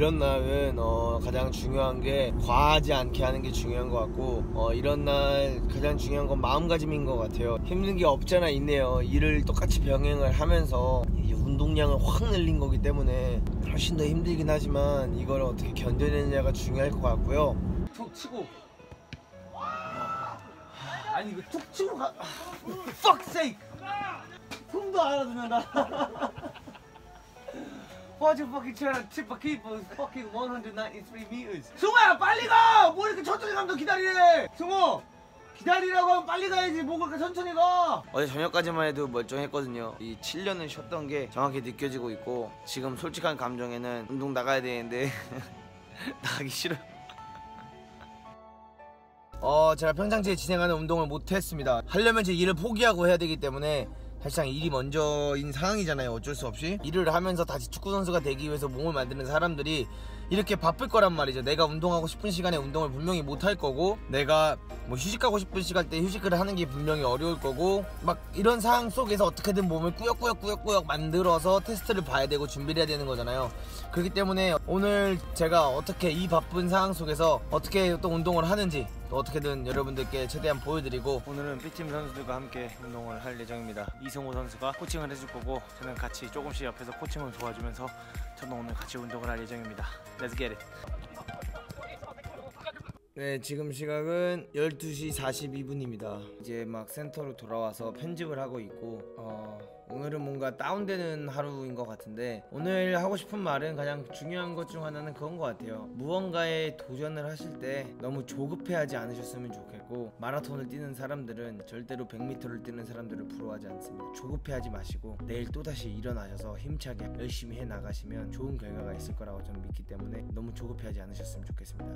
이런 날은 어, 가장 중요한 게 과하지 않게 하는 게 중요한 것 같고 어, 이런 날 가장 중요한 건 마음가짐인 것 같아요. 힘든 게 없잖아 있네요. 일을 똑같이 병행을 하면서 이 운동량을 확 늘린 거기 때문에 훨씬 더 힘들긴 하지만 이걸 어떻게 견뎌내느냐가 중요할 것 같고요. 툭 치고 아니 이거 툭 치고 가 fuck sake 숨도 안 알아듣 to tip a keeper who's fucking 193 meters? 승우야 빨리 가! 뭐 이렇게 천천히 너 기다리래! 승우! 기다리라고 하면 빨리 가야지 뭐 그렇게 천천히 가! 어제 저녁까지만 해도 멀쩡했거든요 이 7년을 쉬었던 게 정확히 느껴지고 있고 지금 솔직한 감정에는 운동 나가야 되는데 나가기 싫어 어 제가 평상시에 진행하는 운동을 못했습니다 하려면 제 일을 포기하고 해야 되기 때문에 사실상 일이 먼저인 상황이잖아요. 어쩔 수 없이. 일을 하면서 다시 축구 선수가 되기 위해서 몸을 만드는 사람들이 이렇게 바쁠 거란 말이죠. 내가 운동하고 싶은 시간에 운동을 분명히 못 할 거고 내가 뭐 휴식하고 싶은 시간 때 휴식을 하는 게 분명히 어려울 거고 막 이런 상황 속에서 어떻게든 몸을 꾸역꾸역 꾸역꾸역 만들어서 테스트를 봐야 되고 준비를 해야 되는 거잖아요. 그렇기 때문에 오늘 제가 어떻게 이 바쁜 상황 속에서 어떻게 또 운동을 하는지 또 어떻게든 여러분들께 최대한 보여드리고 오늘은 B팀 선수들과 함께 운동을 할 예정입니다. 이승호 선수가 코칭을 해줄 거고 저는 같이 조금씩 옆에서 코칭을 도와주면서 저는 오늘 같이 운동을 할 예정입니다. Let's get it. 네, 지금 시각은 12시 42분입니다. 이제 막 센터로 돌아와서 편집을 하고 있고, 어, 오늘은 뭔가 다운되는 하루인 것 같은데, 오늘 하고 싶은 말은 가장 중요한 것 중 하나는 그건 것 같아요. 무언가에 도전을 하실 때 너무 조급해하지 않으셨으면 좋겠고, 마라톤을 뛰는 사람들은 절대로 100m를 뛰는 사람들을 부러워하지 않습니다. 조급해하지 마시고, 내일 또다시 일어나셔서 힘차게 열심히 해 나가시면 좋은 결과가 있을 거라고 저는 믿기 때문에 너무 조급해하지 않으셨으면 좋겠습니다.